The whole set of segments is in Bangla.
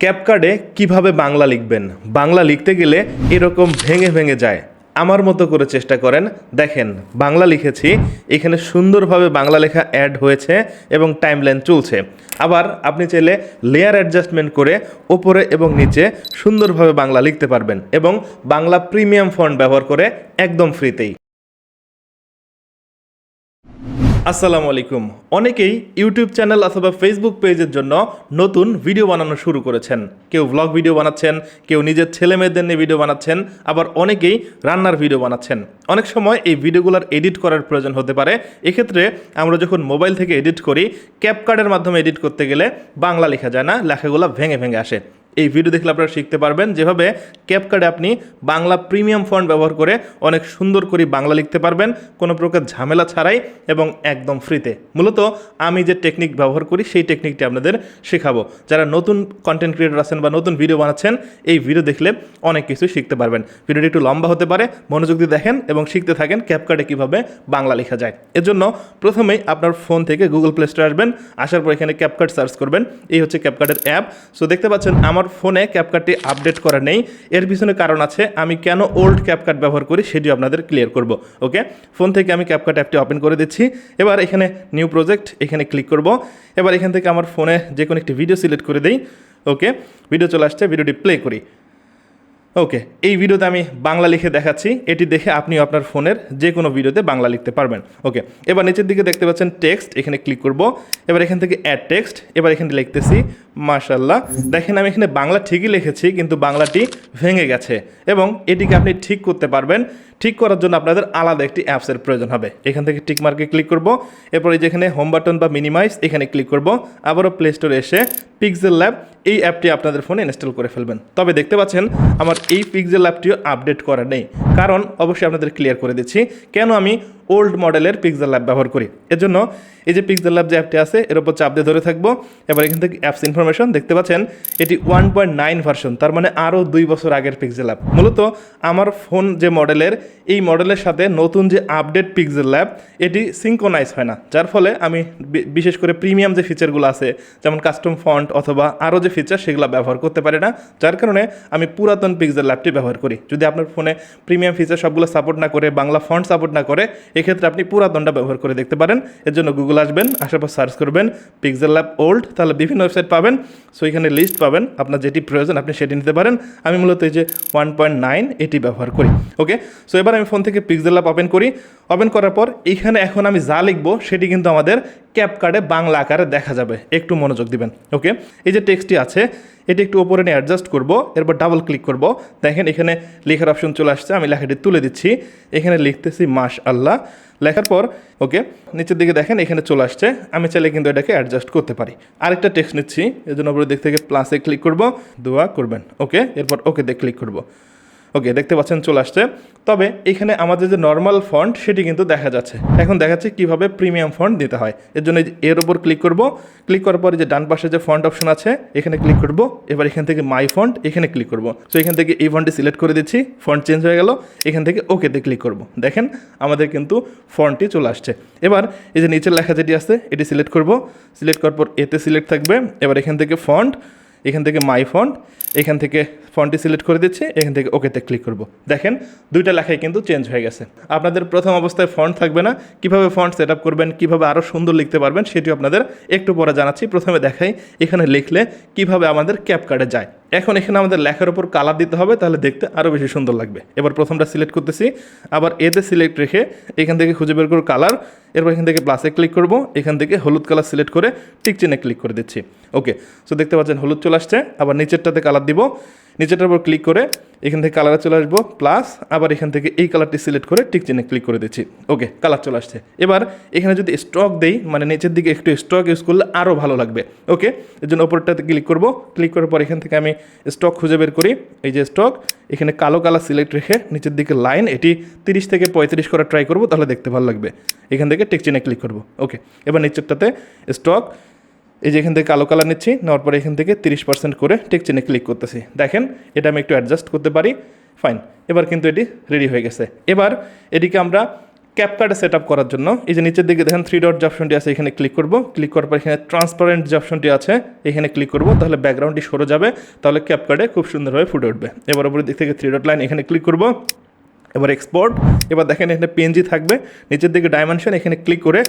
ক্যাপকার্ডে কীভাবে বাংলা লিখবেন? বাংলা লিখতে গেলে এরকম ভেঙে ভেঙে যায়। আমার মতো করে চেষ্টা করেন। দেখেন, বাংলা লিখেছি। এখানে সুন্দরভাবে বাংলা লেখা অ্যাড হয়েছে এবং টাইমলাইন চলছে। আবার আপনি চাইলে লেয়ার অ্যাডজাস্টমেন্ট করে ওপরে এবং নিচে সুন্দরভাবে বাংলা লিখতে পারবেন এবং বাংলা প্রিমিয়াম ফন্ট ব্যবহার করে একদম ফ্রিতেই আসসালামু আলাইকুম। অনেকেই ইউটিউব চ্যানেল অথবা ফেসবুক পেজের জন্য নতুন ভিডিও বানানো শুরু করেছেন। কেউ ব্লগ ভিডিও বানাচ্ছেন, কেউ নিজের ছেলে মেয়েদের নিয়ে ভিডিও বানাচ্ছেন, আবার অনেকেই রান্নার ভিডিও বানাচ্ছেন। অনেক সময় এই ভিডিওগুলোর এডিট করার প্রয়োজন হতে পারে। এক্ষেত্রে আমরা যখন মোবাইল থেকে এডিট করি ক্যাপকার্ডের মাধ্যমে এডিট করতে গেলে বাংলা লেখা যায় না, লেখাগুলো ভেঙে ভেঙে আসে। এই ভিডিও দেখলে আপনারা শিখতে পারবেন যেভাবে ক্যাপকার্ডে আপনি বাংলা প্রিমিয়াম ফন্ট ব্যবহার করে অনেক সুন্দর করে বাংলা লিখতে পারবেন, কোনো প্রকার ঝামেলা ছাড়াই এবং একদম ফ্রিতে মূলত আমি যে টেকনিক ব্যবহার করি, সেই টেকনিকটি আপনাদের শেখাবো। যারা নতুন কন্টেন্ট ক্রিয়েটর আছেন বা নতুন ভিডিও বানাচ্ছেন, এই ভিডিও দেখলে অনেক কিছু শিখতে পারবেন। ভিডিওটি একটু লম্বা হতে পারে, মনোযোগ দিয়ে দেখেন এবং শিখতে থাকেন ক্যাপকার্ডে কীভাবে বাংলা লেখা যায়। এর জন্য প্রথমেই আপনার ফোন থেকে গুগল প্লে স্টোরে আসবেন, আসার পর এখানে ক্যাপকার্ড সার্চ করবেন। এই হচ্ছে ক্যাপকার্ডের অ্যাপ সো দেখতে পাচ্ছেন, আমার ফোনে ক্যাপকার্ডটি আপডেট করা নেই। এর পিছনে কারণ আছে, আমি কেন ওল্ড ক্যাপকার্ড ব্যবহার করি সেটিও আপনাদের ক্লিয়ার করব ওকে ফোন থেকে আমি ক্যাপকার্ড অ্যাপটি ওপেন করে দিচ্ছি। এবার এখানে নিউ প্রজেক্ট এখানে ক্লিক করব। এবার এখান থেকে আমার ফোনে যে কোনো একটি ভিডিও সিলেক্ট করে দিই ওকে ভিডিও চলে আসছে ভিডিওটি প্লে করি। ওকে এই ভিডিওতে আমি বাংলা লিখে দেখাচ্ছি। এটি দেখে আপনি আপনার ফোনের যে কোনো ভিডিওতে বাংলা লিখতে পারবেন। ওকে এবার নিচের দিকে দেখতে পাচ্ছেন টেক্সট এখানে ক্লিক করব। এবার এখান থেকে অ্যাড টেক্সট এবার এখানে লিখতেছি মাশাল্লাহ দেখেন আমি এখানে বাংলা ঠিকই লিখেছি, কিন্তু বাংলাটি ভেঙে গেছে। এবং এটিকে আপনি ঠিক করতে পারবেন। ঠিক করার জন্য আপনাদের আলাদা একটি অ্যাপসের প্রয়োজন হবে। এখান থেকে টিক মার্কে ক্লিক করব। এরপরে যেখানে হোম বাটন বা মিনিমাইজ এখানে ক্লিক করব। আবারও প্লে স্টোরে এসে পিক্সেল ল্যাব এই অ্যাপটি আপনাদের ফোনে ইনস্টল করে ফেলবেন। তবে দেখতে পাচ্ছেন, আমার এই পিক্সেল অ্যাপটিও আপডেট করা নেই। কারণ, অবশ্যই আপনাদের ক্লিয়ার করে দিচ্ছি, কেন আমি ওল্ড মডেলের পিক্সেল ল্যাব ব্যবহার করি। এর জন্য এই যে পিক্সেল ল্যাব যে অ্যাপটি আছে, এর উপর চাপ দিয়ে ধরে থাকব। এবার এখান থেকে অ্যাপস ইনফরমেশন দেখতে পাচ্ছেন, এটি ওয়ান পয়েন্ট নাইন ভার্সন তার মানে আরও দুই বছর আগের পিক্সেল ল্যাব মূলত আমার ফোন যে মডেলের, এই মডেলের সাথে নতুন যে আপডেট পিক্সেল ল্যাব এটি সিঙ্কোনাইজ হয় না। যার ফলে আমি বিশেষ করে প্রিমিয়াম যে ফিচারগুলো আছে, যেমন কাস্টম ফন্ট অথবা আরও যে ফিচার সেগুলো ব্যবহার করতে পারি না। যার কারণে আমি পুরাতন পিক্সেল ল্যাবটি ব্যবহার করি। যদি আপনার ফোনে প্রিমিয়াম ফিচার সবগুলো সাপোর্ট না করে, বাংলা ফন্ট সাপোর্ট না করে এক্ষেত্রে আপনি পুরাতনটা ব্যবহার করে দেখতে পারেন। এর জন্য গুগল আসবেন, আসার পর সার্চ করবেন পিক্সেল ল্যাব ওল্ড তাহলে বিভিন্ন ওয়েবসাইট পাবেন। সো এখানে লিস্ট পাবেন, আপনার যেটি প্রয়োজন আপনি সেটি নিতে পারেন। আমি মূলত এই যে ওয়ান পয়েন্ট নাইন এটি ব্যবহার করি ওকে সো এবার আমি ফোন থেকে পিক্সেল ল্যাব ওপেন করি। ওপেন করার পর এইখানে এখন আমি যা লিখব সেটি কিন্তু আমাদের ক্যাপ কার্ডে বাংলা আকারে দেখা যাবে। একটু মনোযোগ দিবেন। ওকে? এই যে টেক্সটটি আছে, এটি একটু ওপরে নিয়ে অ্যাডজাস্ট করব, এরপর ডাবল ক্লিক করব। দেখেন এখানে লেখার অপশন চলে আসছে, আমি লেখাটি তুলে দিচ্ছি। এখানে লিখতেছি মাস আল্লাহ লেখার পর, ওকে, নিচের দিকে দেখেন, এখানে চলে আসছে। আমি চাইলে কিন্তু এটাকে অ্যাডজাস্ট করতে পারি। আরেকটা টেক্সট নিচ্ছি এর জন্য উপরের দিক থেকে প্লাসে ক্লিক করব, দোয়া করবেন। ওকে? এরপর ওকে ওকেতে ক্লিক করব। ওকে দেখতে পাচ্ছেন, চলে আসছে। তবে এখানে আমাদের যে নর্মাল ফন্ট সেটি কিন্তু দেখা যাচ্ছে। এখন দেখাচ্ছে কীভাবে প্রিমিয়াম ফন্ট দিতে হয়। এর জন্য এর ওপর ক্লিক করব। ক্লিক করার পরে যে ডান পাশে যে ফন্ট অপশন আছে, এখানে ক্লিক করব। এবার এখান থেকে মাই ফন্ট এখানে ক্লিক করব। সো এখান থেকে এই ফন্টটি সিলেক্ট করে দিচ্ছি। ফন্ট চেঞ্জ হয়ে গেল। এখান থেকে ওকেতে ক্লিক করব। দেখেন, আমাদের কিন্তু ফন্টটি চলে আসছে। এবার এই যে নিচের লেখা যেটি আছে, এটি সিলেক্ট করব। সিলেক্ট করার পর এতে সিলেক্ট থাকবে। এবার এখান থেকে ফন্ট এখান থেকে মাই ফন্ট এখান থেকে ফন্টটি সিলেক্ট করে দিচ্ছি, এখান থেকে ওকেতে ক্লিক করব। দেখেন, দুইটা লেখাই কিন্তু চেঞ্জ হয়ে গেছে। আপনাদের প্রথম অবস্থায় ফন্ট থাকবে না, কীভাবে ফন্ট সেট আপ করবেন, কীভাবে আরও সুন্দর লিখতে পারবেন, সেটিও আপনাদের একটু পরে জানাচ্ছি। প্রথমে দেখাই, এখানে লিখলে কীভাবে আমাদের ক্যাপ কার্ডে যায়। এখন এখানে আমাদের লেখার উপর কালার দিতে হবে, তাহলে দেখতে আরও বেশি সুন্দর লাগবে। এবার প্রথমটা সিলেক্ট করতেছি, আবার এতে সিলেক্ট রেখে এখান থেকে খুঁজে বের করব কালার এরপর এখান থেকে প্লাসে ক্লিক করব, এখান থেকে হলুদ কালার সিলেক্ট করে টিক চেনে ক্লিক করে দিচ্ছি। ওকে সো দেখতে পাচ্ছেন হলুদ চলে আসছে, আবার নিচেরটাতে কালার দিব। নিচেরটার উপর ক্লিক করে এখান থেকে কালারে চলে আসব প্লাস আবার এখান থেকে এই কালারটি সিলেক্ট করে টিক চিহ্নে ক্লিক করে দিচ্ছি। ওকে কালার চলে আসছে। এবার এখানে যদি স্টক দেই মানে নিচের দিকে একটু স্টক ইউজ করলে আরও ভালো লাগবে। ওকে এর জন্য ওপরটাতে ক্লিক করব। ক্লিক করার পর এখান থেকে আমি স্টক খুঁজে বের করি। এই যে স্টক এখানে কালো কালার সিলেক্ট রেখে নিচের দিকে লাইন এটি তিরিশ থেকে পঁয়ত্রিশ করা ট্রাই করব, তাহলে দেখতে ভালো লাগবে। এখান থেকে টিক চিহ্নে ক্লিক করব। ওকে এবার নিচেরটাতে স্টক এই যে এখান থেকে কালো কালার নিচ্ছি, নেওয়ার পরে এখান থেকে তিরিশ পার্সেন্ট করে টেক চেনে ক্লিক করতেছি। দেখেন, এটা আমি একটু অ্যাডজাস্ট করতে পারি। ফাইন এবার কিন্তু এটি রেডি হয়ে গেছে। এবার এটিকে আমরা ক্যাপকার্ডে সেট আপ করার জন্য, এই যে নিচের দিকে দেখেন থ্রি ডট যে অপশনটি আছে, এখানে ক্লিক করব। ক্লিক করার পর এখানে ট্রান্সপারেন্ট যে অপশনটি আছে, এখানে ক্লিক করব। তাহলে ব্যাকগ্রাউন্ডটি সরে যাবে, তাহলে ক্যাপকার্ডে খুব সুন্দরভাবে ফুটে উঠবে। এবার উপরের দিক থেকে থ্রি ডট লাইন এখানে ক্লিক করব। এবার এক্সপোর্ট এবার দেখেন এখানে পেনজি থাকবে। নিচের দিকে ডাইমেনশন এখানে ক্লিক করে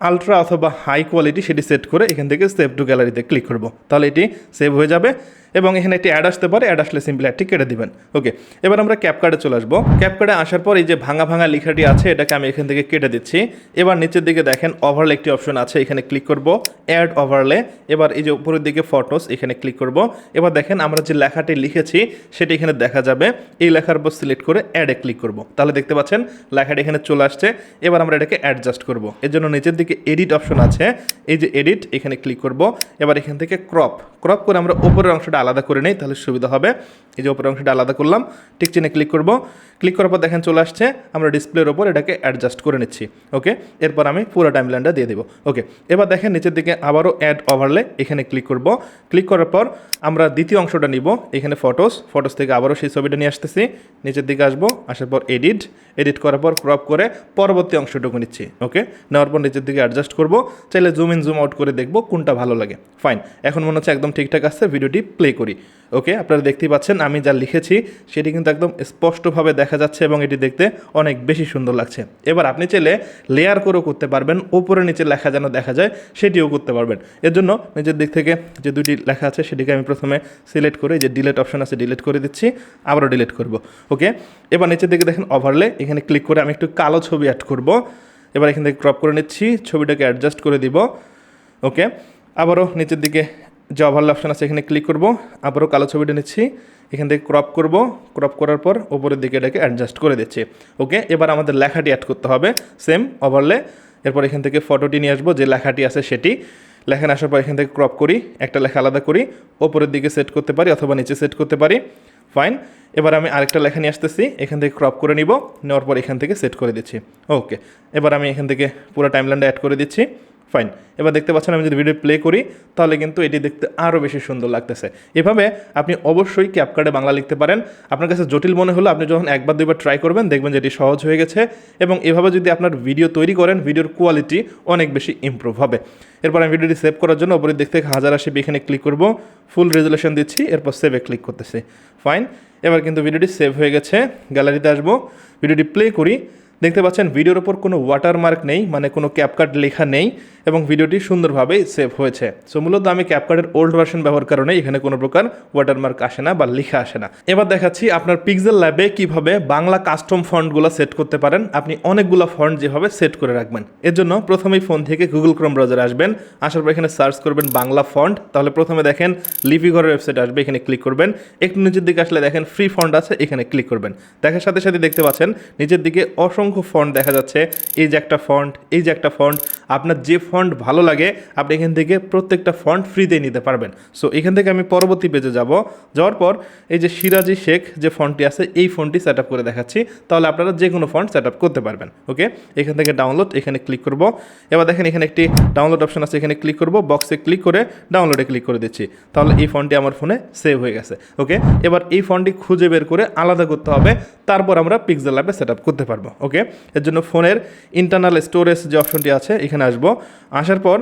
আলট্রা অথবা হাই কোয়ালিটি সেটি সেট করে এখান থেকে সেভ টু গ্যালারিতে ক্লিক করব। তাহলে এটি সেভ হয়ে যাবে। এবং এখানে একটি অ্যাড আসতে পারে অ্যাড আসলে সিম্পলি অ্যাডটি কেটে দিবেন। ওকে এবার আমরা ক্যাপকার্ডে চলে আসব। ক্যাপকার্ডে আসার পর এই যে ভাঙা ভাঙা লেখাটি আছে, এটাকে আমি এখান থেকে কেটে দিচ্ছি। এবার নিচের দিকে দেখেন ওভারলে একটি অপশন আছে, এখানে ক্লিক করব অ্যাড ওভারলে এবার এই যে উপরের দিকে ফটোস এখানে ক্লিক করব। এবার দেখেন, আমরা যে লেখাটি লিখেছি, সেটি এখানে দেখা যাবে। এই লেখার উপর সিলেক্ট করে অ্যাডে ক্লিক করব। তাহলে দেখতে পাচ্ছেন, লেখাটি এখানে চলে আসছে। এবার আমরা এটাকে অ্যাডজাস্ট করব। এর জন্য নিচের দিকে এডিট অপশন আছে। এই যে এডিট এখানে ক্লিক করব। এবার এখান থেকে ক্রপ ক্রপ করে আমরা উপরের অংশটা আলাদা করে নেই, তাহলে সুবিধা হবে। এই যে উপরের অংশটা আলাদা করলাম টিক চিনে ক্লিক করব। ক্লিক করার পর দেখেন চলে আসছে, আমরা ডিসপ্লের ওপর এটাকে অ্যাডজাস্ট করে নিচ্ছি ওকে এরপর আমি পুরো টাইমলাইনটা দিয়ে দেবো ওকে এবার দেখেন নিচের দিকে আবারও অ্যাড ওভারলে এখানে ক্লিক করব। ক্লিক করার পর আমরা দ্বিতীয় অংশটা নিব, এখানে ফটোস ফটোস থেকে আবারও সেই ছবিটা নিয়ে আসতেছি। নিচের দিকে আসব, আসার পর এডিট এডিট করার পর ক্রপ করে পরবর্তী অংশটুকু নিচ্ছি ওকে নেওয়ার পর নিচের দিকে অ্যাডজাস্ট করব, চাইলে জুম ইন জুম আউট করে দেখব কোনটা ভালো লাগে ফাইন এখন মনে হচ্ছে একদম ঠিকঠাক আসছে ভিডিওটি প্লে করি। ওকে আপনারা দেখতেই পাচ্ছেন, আমি যা লিখেছি, সেটি কিন্তু একদম স্পষ্টভাবে দেখা যাচ্ছে এবং এটি দেখতে অনেক বেশি সুন্দর লাগছে। এবার আপনি চাইলে লেয়ার করেও করতে পারবেন, উপরে নিচে লেখা যেন দেখা যায়, সেটিও করতে পারবেন। এর জন্য নিজের দিক থেকে যে দুটি লেখা আছে, সেটিকে আমি প্রথমে সিলেক্ট করে, যে ডিলেট অপশন আছে ডিলেট করে দিচ্ছি, আবারও ডিলেট করব। ওকে এবার নিচের দিকে দেখেন ওভারলে এখানে ক্লিক করে আমি একটু কালো ছবি অ্যাড করব। এবার এখান থেকে ক্রপ করে নিচ্ছি, ছবিটাকে অ্যাডজাস্ট করে দিব। ওকে আবারও নিচের দিকে যে ওভারলে অপশন আছে, এখানে ক্লিক করব, আবারও কালো ছবিটা নিচ্ছি, এখান থেকে ক্রপ করব ক্রপ করার পর ওপরের দিকে এটাকে অ্যাডজাস্ট করে দিচ্ছি ওকে এবার আমাদের লেখাটি অ্যাড করতে হবে সেম ওভারলে এরপর এখান থেকে ফটোটি নিয়ে আসব, যে লেখাটি আছে সেটি, লেখা আসার পর এখান থেকে ক্রপ করি, একটা লেখা আলাদা করি ওপরের দিকে সেট করতে পারি অথবা নিচে সেট করতে পারি ফাইন এবার আমি আরেকটা লেখা নিয়ে আসতেছি, এখান থেকে ক্রপ করে নিব, নেওয়ার পর এখান থেকে সেট করে দিচ্ছি ওকে এবার আমি এখান থেকে পুরো টাইমলাইনটা অ্যাড করে দিচ্ছি ফাইন এবার দেখতে পাচ্ছেন, আমি যদি ভিডিও প্লে করি, তাহলে কিন্তু এটি দেখতে আরও বেশি সুন্দর লাগতেছে। এভাবে আপনি অবশ্যই ক্যাপকার্ডে বাংলা লিখতে পারেন। আপনার কাছে জটিল মনে হলো আপনি যখন একবার, দুইবার ট্রাই করবেন, দেখবেন যে এটি সহজ হয়ে গেছে এবং এভাবে যদি আপনার ভিডিও তৈরি করেন ভিডিওর কোয়ালিটি অনেক বেশি ইমপ্রুভ হবে। এরপর আমি ভিডিওটি সেভ করার জন্য দিক থেকে হাজার আশি এখানে ক্লিক করব। ফুল রেজুলেশন দিচ্ছি, এরপর সেভে ক্লিক করতেছি। ফাইন এবার কিন্তু ভিডিওটি সেভ হয়ে গেছে। গ্যালারিতে আসব। ভিডিওটি প্লে করি। দেখতে পাচ্ছেন, ভিডিওর ওপর কোনো ওয়াটারমার্ক নেই মানে কোনো ক্যাপকার্ড লেখা নেই এবং ভিডিওটি সুন্দরভাবেই সেভ হয়েছে। সো মূলত আমি ক্যাপকার্ডের ওল্ড ভার্সন ব্যবহার কারণে এখানে কোনো প্রকার ওয়াটারমার্ক আসে না বা লেখা আসে না। এবার দেখাচ্ছি আপনার পিক্সেল ল্যাবে কীভাবে বাংলা কাস্টম ফন্টগুলো সেট করতে পারেন। আপনি অনেকগুলো ফন্ট যেভাবে সেট করে রাখবেন। এর জন্য প্রথমেই ফোন থেকে গুগল ক্রোম ব্রাউজারে আসবেন। আসার পর এখানে সার্চ করবেন বাংলা ফন্ট তাহলে প্রথমে দেখেন লিপি ঘরের ওয়েবসাইট আসবে, এখানে ক্লিক করবেন। একটু নিচের দিকে আসলে দেখেন ফ্রি ফন্ট আছে, এখানে ক্লিক করবেন। দেখার সাথে সাথে দেখতে পাচ্ছেন, নিচের দিকে অসংখ্য ফন্ট দেখা যাচ্ছে। এই যে একটা ফন্ট এই যে একটা ফন্ট আপনার যে ফন্ট ভালো লাগে, আপনি এখান থেকে প্রত্যেকটা ফন্ট ফ্রিতে নিতে পারবেন। সো এখান থেকে আমি পরবর্তী পেজে যাব। যাওয়ার পর এই যে সিরাজি শেখ যে ফন্টটি আছে, এই ফন্টটি সেট করে দেখাচ্ছি। তাহলে আপনারা যে কোনো ফন্ট সেট করতে পারবেন ওকে এখান থেকে ডাউনলোড এখানে ক্লিক করব। এবার দেখেন এখানে একটি ডাউনলোড অপশন আছে, এখানে ক্লিক করব। বক্সে ক্লিক করে ডাউনলোডে ক্লিক করে দিচ্ছি। তাহলে এই ফন্টটি আমার ফোনে সেভ হয়ে গেছে ওকে এবার এই ফন্টটি খুঁজে বের করে আলাদা করতে হবে। তারপর আমরা পিক্সেল অ্যাপে সেট করতে পারব ওকে এর জন্য ফোনের ইন্টারনাল স্টোরেজ যে অপশনটি আছে এখানে আসব। আসার পর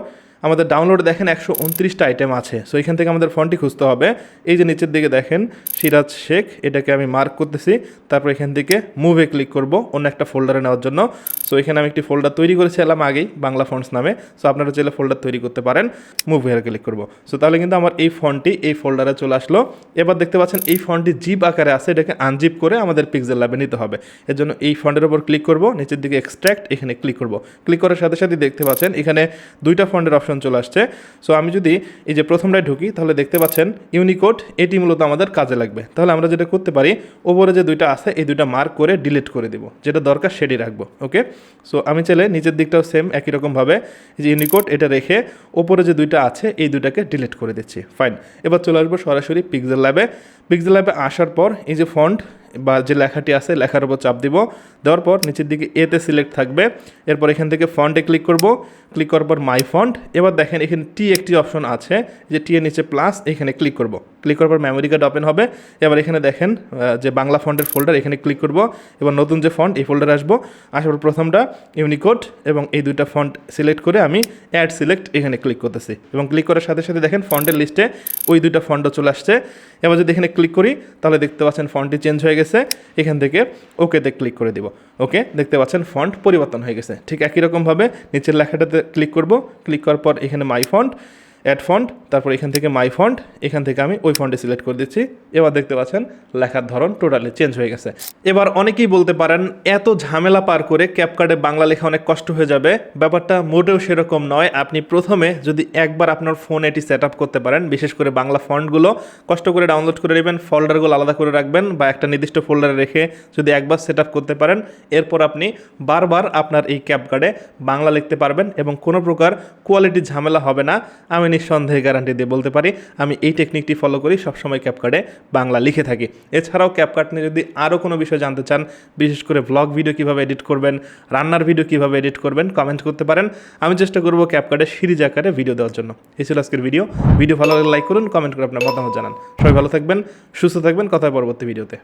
আমাদের ডাউনলোড দেখেন একশো উনত্রিশটা আইটেম আছে। সো এখান থেকে আমাদের ফোনটি খুঁজতে হবে। এই যে নিচের দিকে দেখেন, সিরাজ শেখ, এটাকে আমি মার্ক করতেছি। তারপর এখান থেকে মুভে ক্লিক করব অন্য একটা ফোল্ডারে নেওয়ার জন্য। সো এখানে আমি একটি ফোল্ডার তৈরি করেছিলাম আগেই, বাংলা ফন্টস নামে। সো আপনারা চাইলে ফোল্ডার তৈরি করতে পারেন। মুভে ক্লিক করব। সো তাহলে কিন্তু আমার এই ফন্টটি এই ফোল্ডারে চলে আসলো। এবার দেখতে পাচ্ছেন, এই ফন্টটি জিপ আকারে আছে, এটাকে আনজিপ করে আমাদের পিক্সেল ল্যাবে নিতে হবে। এর জন্য এই ফন্টের উপর ক্লিক করব, নিচের দিকে এক্সট্র্যাক্ট এখানে ক্লিক করব। ক্লিক করার সাথে সাথে দেখতে পাচ্ছেন, এখানে দুইটা ফন্টের অপশন চলে আসছে। সো আমি যদি এই যে প্রথমটায় ঢুকি, তাহলে দেখতে পাচ্ছেন ইউনিকোড এটি মূলত আমাদের কাজে লাগবে। তাহলে আমরা যেটা করতে পারি, ওপরে যে দুইটা আছে, এই দুইটা মার্ক করে ডিলিট করে দিব। যেটা দরকার সেটি রাখব ওকে সো আমি চাইলে নিচের দিকটাও সেম একই রকমভাবে যে ইউনিকোড এটা রেখে ওপরে যে দুইটা আছে, এই দুইটাকে ডিলিট করে দিচ্ছি। ফাইন এবার চলে আসব সরাসরি পিক্সেল ল্যাবে পিক্সেল ল্যাবে আসার পর এই যে ফন্ট বা যে লেখাটি আছে, লেখার উপর চাপ দিব। দেওয়ার পর নিচের দিকে এতে সিলেক্ট থাকবে। এরপর এখান থেকে ফন্টে ক্লিক করব। ক্লিক করার পর মাই ফন্ট এবার দেখেন এখানে টি একটি অপশন আছে, যে টি এর নিচে প্লাস এখানে ক্লিক করব। ক্লিক করার পর মেমোরি কার্ড ওপেন হবে। এবার এখানে দেখেন যে বাংলা ফন্টের ফোল্ডার এখানে ক্লিক করব। এবার নতুন যে ফন্ট এই ফোল্ডারে আসব। আসার পর প্রথমটা ইউনিকোড এবং এই দুইটা ফন্ট সিলেক্ট করে আমি অ্যাড সিলেক্ট এখানে ক্লিক করতেছি। এবং ক্লিক করার সাথে সাথে দেখেন, ফন্টের লিস্টে ওই দুইটা ফন্টও চলে আসছে। এবার যদি এখানে ক্লিক করি, তাহলে দেখতে পাচ্ছেন ফন্টটি চেঞ্জ হয়ে গেছে। এখান থেকে ওকেতে ক্লিক করে দিব। ওকে দেখতে পাচ্ছেন ফন্ট পরিবর্তন হয়ে গেছে। ঠিক একই রকমভাবে নিচের লেখাটাতে ক্লিক করব। ক্লিক করার পর এখানে মাই ফন্ট অ্যাড ফন্ট তারপর এখান থেকে মাই ফন্ট এখান থেকে আমি ওই ফন্টে সিলেক্ট করে দিচ্ছি। এবার দেখতে পাচ্ছেন, লেখার ধরন টোটালি চেঞ্জ হয়ে গেছে। এবার অনেকেই বলতে পারেন, এত ঝামেলা পার করে ক্যাপকার্ডে বাংলা লেখা অনেক কষ্ট হয়ে যাবে। ব্যাপারটা মোটেও সেরকম নয়। আপনি প্রথমে যদি একবার আপনার ফোন এটি সেট আপ করতে পারেন, বিশেষ করে বাংলা ফন্টগুলো, কষ্ট করে ডাউনলোড করে নেবেন ফোল্ডারগুলো আলাদা করে রাখবেন বা একটা নির্দিষ্ট ফোল্ডারে রেখে যদি একবার সেট আপ করতে পারেন, এরপর আপনি বারবার আপনার এই ক্যাপকার্ডে বাংলা লিখতে পারবেন এবং কোনো প্রকার কোয়ালিটি ঝামেলা হবে না। আমি নিঃসন্দেহে গ্যারান্টি দিয়ে বলতে পারি, আমি এই টেকনিকটি ফলো করি, সবসময় ক্যাপকার্ডে বাংলা লিখে থাকি। এছাড়াও ক্যাপকার্ড নিয়ে যদি আরও কোনো বিষয় জানতে চান, বিশেষ করে ব্লগ ভিডিও কীভাবে এডিট করবেন, রান্নার ভিডিও কীভাবে এডিট করবেন কমেন্ট করতে পারেন। আমি চেষ্টা করব ক্যাপকার্ডে সিরিজ আকারে ভিডিও দেওয়ার জন্য। এই ছিল আজকের ভিডিও ভিডিও ভালো লাগলে লাইক করুন কমেন্ট করে আপনার মতামত জানান। সবাই ভালো থাকবেন, সুস্থ থাকবেন। কথা পরবর্তী ভিডিওতে